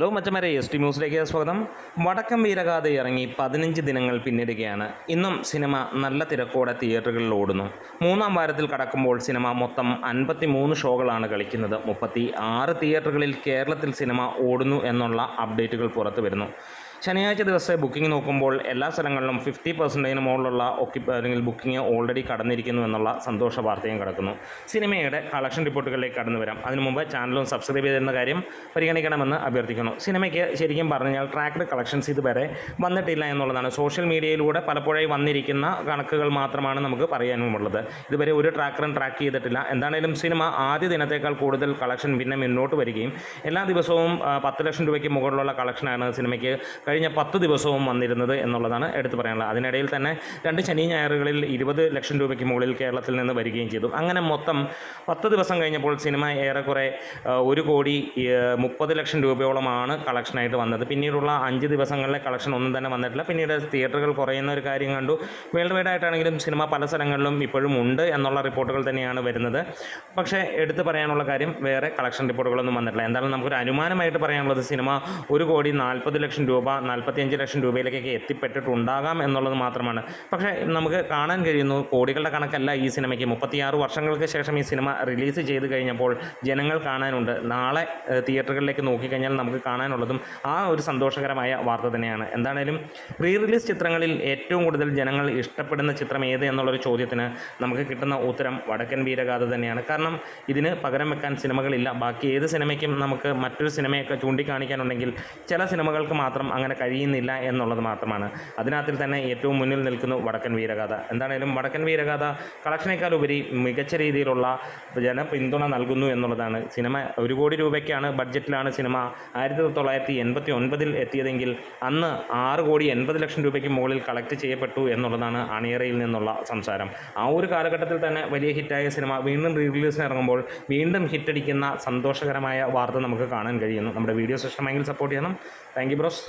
Hello മച്ചമാരെ S T ന്യൂസിലേക്ക് സ്വാഗതം. വടക്കം വീരഗാഥ ഇറങ്ങി പതിനഞ്ച് ദിനങ്ങൾ പിന്നിടുകയാണ്. ഇന്നും സിനിമ നല്ല തിരക്കോടെ തിയേറ്ററുകളിൽ ഓടുന്നു. മൂന്നാം വാരത്തിൽ കടക്കുമ്പോൾ സിനിമ മൊത്തം അൻപത്തി മൂന്ന് ഷോകളാണ് കളിക്കുന്നത്. മുപ്പത്തി ആറ് തിയേറ്ററുകളിൽ കേരളത്തിൽ സിനിമ ഓടുന്നു എന്നുള്ള അപ്ഡേറ്റുകൾ പുറത്തു വരുന്നു ശനിയാഴ്ച ദിവസത്തെ ബുക്കിംഗ് നോക്കുമ്പോൾ എല്ലാ സ്ഥലങ്ങളിലും ഫിഫ്റ്റി പെർസെന്റേജിന് മുകളിലുള്ള ഒക്കി അല്ലെങ്കിൽ ബുക്കിംഗ് ഓൾറെഡി കടന്നിരിക്കുന്നു എന്നുള്ള സന്തോഷ വാർത്തയും കിടക്കുന്നു. സിനിമയുടെ കളക്ഷൻ റിപ്പോർട്ടുകളിലേക്ക് കടന്നു വരാം. അതിനു മുമ്പ് ചാനലും സബ്സ്ക്രൈബ് ചെയ്തിരുന്ന കാര്യം പരിഗണിക്കണമെന്ന് അഭ്യർത്ഥിക്കുന്നു. സിനിമയ്ക്ക് ശരിക്കും പറഞ്ഞാൽ ട്രാക്ക്ഡ് കളക്ഷൻസ് ഇതുവരെ വന്നിട്ടില്ല എന്നുള്ളതാണ്. സോഷ്യൽ മീഡിയയിലൂടെ പലപ്പോഴായി വന്നിരിക്കുന്ന കണക്കുകൾ മാത്രമാണ് നമുക്ക് പറയാനുമുള്ളത്. ഇതുവരെ ഒരു ട്രാക്കറും ട്രാക്ക് ചെയ്തിട്ടില്ല. എന്താണേലും സിനിമ ആദ്യ ദിനത്തേക്കാൾ കൂടുതൽ കളക്ഷൻ പിന്നെ മുന്നോട്ട് വരികയും എല്ലാ ദിവസവും പത്ത് ലക്ഷം രൂപയ്ക്ക് മുകളിലുള്ള കളക്ഷനാണ് സിനിമയ്ക്ക് കഴിഞ്ഞ പത്ത് ദിവസവും വന്നിരുന്നത് എന്നുള്ളതാണ് എടുത്തു പറയാനുള്ളത്. അതിനിടയിൽ തന്നെ രണ്ട് ശനി ഞായറുകളിൽ ഇരുപത് ലക്ഷം രൂപയ്ക്ക് മുകളിൽ കേരളത്തിൽ നിന്ന് വരികയും ചെയ്തു. അങ്ങനെ മൊത്തം പത്ത് ദിവസം കഴിഞ്ഞപ്പോൾ സിനിമ ഏറെക്കുറെ ഒരു കോടി മുപ്പത് ലക്ഷം രൂപയോളമാണ് കളക്ഷനായിട്ട് വന്നത്. പിന്നീടുള്ള അഞ്ച് ദിവസങ്ങളിലെ കളക്ഷൻ ഒന്നും തന്നെ വന്നിട്ടില്ല. പിന്നീട് തിയേറ്ററുകൾ കുറയുന്ന ഒരു കാര്യം കണ്ടു. വേൾഡ് വൈഡ് ആയിട്ടാണെങ്കിലും സിനിമ പല സ്ഥലങ്ങളിലും ഇപ്പോഴും ഉണ്ട് എന്നുള്ള റിപ്പോർട്ടുകൾ തന്നെയാണ് വരുന്നത്. പക്ഷേ എടുത്തു പറയാനുള്ള കാര്യം വേറെ കളക്ഷൻ റിപ്പോർട്ടുകളൊന്നും വന്നിട്ടില്ല. എന്തായാലും നമുക്കൊരു അനുമാനമായിട്ട് പറയാനുള്ളത് സിനിമ ഒരു കോടി നാൽപ്പത് ലക്ഷം രൂപ നാൽപ്പത്തിയഞ്ച് ലക്ഷം രൂപയിലേക്കൊക്കെ എത്തിപ്പെട്ടിട്ടുണ്ടാകാം എന്നുള്ളത് മാത്രമാണ്. പക്ഷേ നമുക്ക് കാണാൻ കഴിയുന്നു കോടികളുടെ കണക്കല്ല ഈ സിനിമയ്ക്ക്. മുപ്പത്തിയാറ് വർഷങ്ങൾക്ക് ശേഷം ഈ സിനിമ റിലീസ് ചെയ്ത് കഴിഞ്ഞപ്പോൾ ജനങ്ങൾ കാണാനുണ്ട്. നാളെ തിയേറ്ററുകളിലേക്ക് നോക്കിക്കഴിഞ്ഞാൽ നമുക്ക് കാണാനുള്ളതും ആ ഒരു സന്തോഷകരമായ വാർത്ത തന്നെയാണ്. എന്താണേലും റീ റിലീസ് ചിത്രങ്ങളിൽ ഏറ്റവും കൂടുതൽ ജനങ്ങൾ ഇഷ്ടപ്പെടുന്ന ചിത്രം ഏത് എന്നുള്ളൊരു ചോദ്യത്തിന് നമുക്ക് കിട്ടുന്ന ഉത്തരം വടക്കൻ വീരഗാഥ തന്നെയാണ്. കാരണം ഇതിന് പകരം വെക്കാൻ സിനിമകളില്ല. ബാക്കി ഏത് സിനിമയ്ക്കും നമുക്ക് മറ്റൊരു സിനിമയൊക്കെ ചൂണ്ടിക്കാണിക്കാനുണ്ടെങ്കിൽ ചില സിനിമകൾക്ക് മാത്രം അങ്ങനെ കഴിയുന്നില്ല എന്നുള്ളത് മാത്രമാണ്. അതിനകത്തിൽ തന്നെ ഏറ്റവും മുന്നിൽ നിൽക്കുന്നു വടക്കൻ വീരഗാഥ. എന്താണേലും വടക്കൻ വീരഗാഥ കളക്ഷനേക്കാൾ ഉപരി മികച്ച രീതിയിലുള്ള ജനപിന്തുണ നൽകുന്നു എന്നുള്ളതാണ്. സിനിമ ഒരു കോടി രൂപയ്ക്കാണ് ബഡ്ജറ്റിലാണ് സിനിമ ആയിരത്തി തൊള്ളായിരത്തി എൺപത്തി ഒൻപതിൽ എത്തിയതെങ്കിൽ അന്ന് ആറ് കോടി എൺപത് ലക്ഷം രൂപയ്ക്ക് മുകളിൽ കളക്ട് ചെയ്യപ്പെട്ടു എന്നുള്ളതാണ് അണിയറയിൽ നിന്നുള്ള സംസാരം. ആ ഒരു കാലഘട്ടത്തിൽ തന്നെ വലിയ ഹിറ്റായ സിനിമ വീണ്ടും റീലീസിന് ഇറങ്ങുമ്പോൾ വീണ്ടും ഹിറ്റടിക്കുന്ന സന്തോഷകരമായ വാർത്ത നമുക്ക് കാണാൻ കഴിയുന്നു. നമ്മുടെ വീഡിയോസ് ഇഷ്ടമെങ്കിൽ സപ്പോർട്ട് ചെയ്യണം. Thank bros